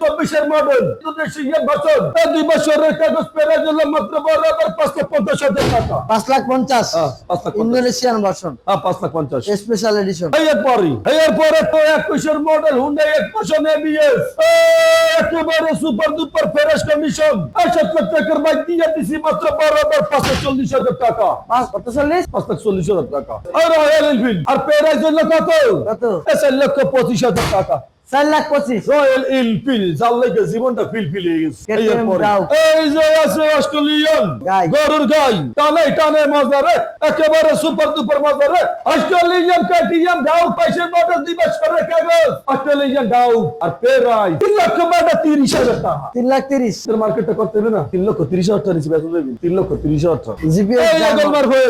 চব্বিশের model Indonesia বছর। দুই বছরের কাগজ পেরে দিল মাত্র বরাবর পাঁচ লাখ পঞ্চাশ হাজার টাকা। পাঁচ লাখ পঞ্চাশ। হ্যাঁ। Indonesian version. হ্যাঁ পাঁচ লাখ পঞ্চাশ। স্পেশাল এডিশন এরপরই এরপরে তো একুশের মডেল হুন্ডাই এক পাশন এবিএস একেবারে সুপার দুপার ফ্রেশ কন্ডিশন আশা করতে টাকার বাইক দিয়ে দিছি মাত্র বরাবর পাঁচ লাখ চল্লিশ হাজার টাকা। কত চল্লিশ পাঁচ লাখ চল্লিশ হাজার টাকা। আর রয়্যাল এনফিল্ড আর পেরাইজ হলো কত? কত? লক্ষ পঁচিশ হাজার টাকা। চার লাখ পঁচিশ। রয়্যাল এনফিল্ড যার লাগে জীবনটা ফিলফিল হয়ে গেছে। এই যে আছে অস্ট্রেলিয়ান। গরুর গাই টানে টানে মজা রে একেবারে সুপার দুপার মজা রে অস্ট্রেলিয়ান কেটিএম দাও পয়সা মডেল দিবস করে কাগজ। অস্ট্রেলিয়ান দাও আর পেরাই তিন লক্ষ বাটা তিরিশ হাজার টাকা। তিন লাখ তিরিশ। মার্কেটটা করতে হবে না? তিন লক্ষ তিরিশ হাজার টাকা নিচে বেতন দেবেন তিন লক্ষ তিরিশ হাজার টাকা। এই হয়ে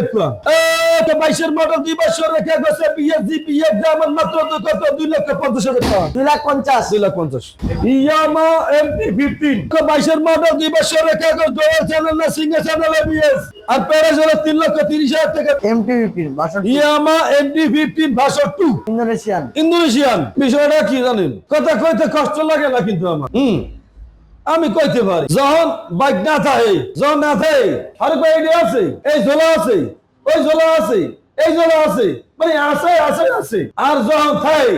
তো বাইশের মডেল দুই বছর রেখে গেছে বিএসজি বিএস যেমন মাত্র দু কত দুই লক্ষ পঞ্চাশ হাজার টাকা। দুই লাখ পঞ্চাশ। দুই লাখ পঞ্চাশ। ইয়ামা এমটি ফিফটিন বাইশের মডেল দুই বছর রেখে গেছে ডোয়াল চ্যানেল না সিঙ্গেল চ্যানেল এবিএস আর প্যারেজ হলো তিন লক্ষ তিরিশ হাজার টাকা। MTV version Yamaha MT fifteen version two Indonesian Indonesian বিষয়টা কি জানেন? কথা কইতে কষ্ট লাগে না কিন্তু আমার। হুম। আমি কইতে পারি যখন বাইক না থাকে যখন না থাকে আর আছে এই ঝোলা আছে। ওই ঝোলা আছে এই ঝোলা আছে মানে আছে আছে আছে। আর যখন থাকে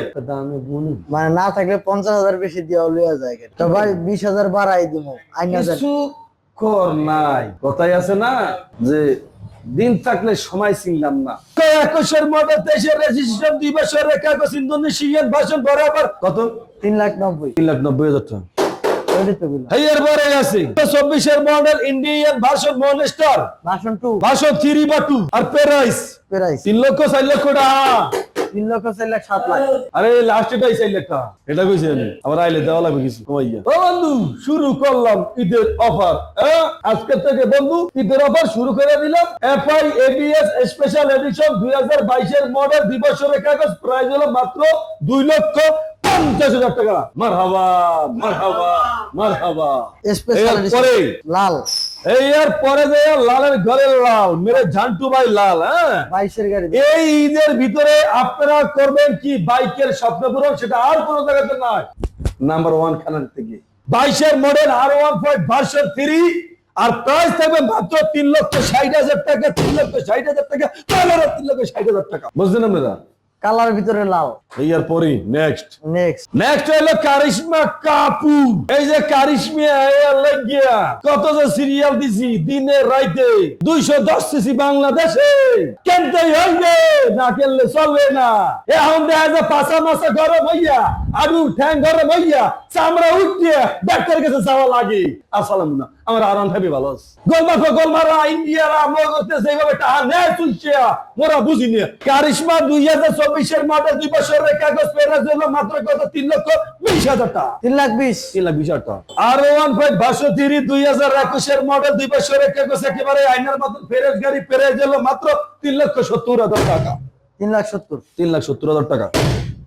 আমি বলি মানে না থাকলে পঞ্চাশ হাজার বেশি দিয়া লইয়া যায় তো ভাই বিশ হাজার বাড়াই দিব কিছু কর নাই। কথাই আছে না যে দিন থাকলে সময় চিনলাম না। একুশের মডেল তেইশের রেজিস্ট্রেশন দুই কাগজ ইন্দোনেশিয়ান ভাষণ বরাবর কত? তিন লাখ নব্বই। তিন লাখ নব্বই হাজার টাকা। ওইটাই তো বললাম হাইয়ার পরে আছে চব্বিশের model Indian version monster version two version three বা টু আর পেরাইস প্রাইস তিন লক্ষ চার লক্ষ টাকা। তিন লক্ষ চার লাখ সাত লাখ। আরে লাস্ট এটাই চার লাখ টাকা। এটা কইছে আমি। আবার আইলে দেওয়া লাগবে কিছু। কমাইয়া। ও বন্ধু শুরু করলাম ঈদের অফার আজকে থেকে বন্ধু ঈদের অফার শুরু করে দিলাম। এফআই এবিএস স্পেশাল এডিশন দুই হাজার বাইশের মডেল দিবসের কাগজ। প্রাইস হলো মাত্র দুই লক্ষ পঞ্চাশ হাজার টাকা। মার হাবা পরে? লাল। এই আর পরে যে লালের ঘরের লাল মেরে ঝান্টু ভাই লাল হ্যাঁ? বাইশের গাড়ি। এই ঈদের ভিতরে আপনারা করবেন কি বাইকের স্বপ্ন পূরণ সেটা আর কোনো জায়গাতে নয়। নাম্বার ওয়ান খানার থেকে। বাইশের মডেল আর ওয়ান ফাইভ ভার্সন থ্রি আর প্রাইস থাকবে মাত্র তিন লক্ষ ষাট হাজার টাকা তিন লক্ষ ষাট হাজার টাকা তিন লক্ষ ষাট হাজার টাকা। বুঝলেন আপনারা কালার ভিতরে লাল। এই আর পরে নেক্সট নেক্সট নেক্সট হলো কারিশমা কাপু এই যে কারিশমা লাগিয়া। কত যে সিরিয়াল দিছি দিনে রাইতে। দুইশো দশ সিসি বাংলাদেশে। কেনতেই হইবে? না কেনলে চলবে না। এখন দেখা যায় পাশা মাসা গরম হইয়া আলু ঠ্যাং গরম হইয়া চামড়া উঠিয়ে ডাক্তার কাছে যাওয়া লাগে। আসসালাম না আমার আরাম থাকবে ভালো গোলমাফা গোলমারা ইন্ডিয়ারা মগজতে সেইভাবে টাহা নেয় তুলছে মোরা বুঝিনি। কারিশমা দুই হাজার চব্বিশের মডেল দুই বছরের কাগজ পেরা জন্য মাত্র কত তিন লক্ষ বিশ হাজার টাকা। তিন লাখ বিশ। তিন লাখ বিশ হাজার টাকা। আর ওয়ান ফাইভ বাসো তিরি দুই হাজার একুশের মডেল দুই বছরের কাগজ একেবারে আইনার মতন ফেরেজ গাড়ি পেরে গেল মাত্র তিন লক্ষ সত্তর হাজার টাকা। তিন লাখ সত্তর। তিন লাখ সত্তর হাজার টাকা।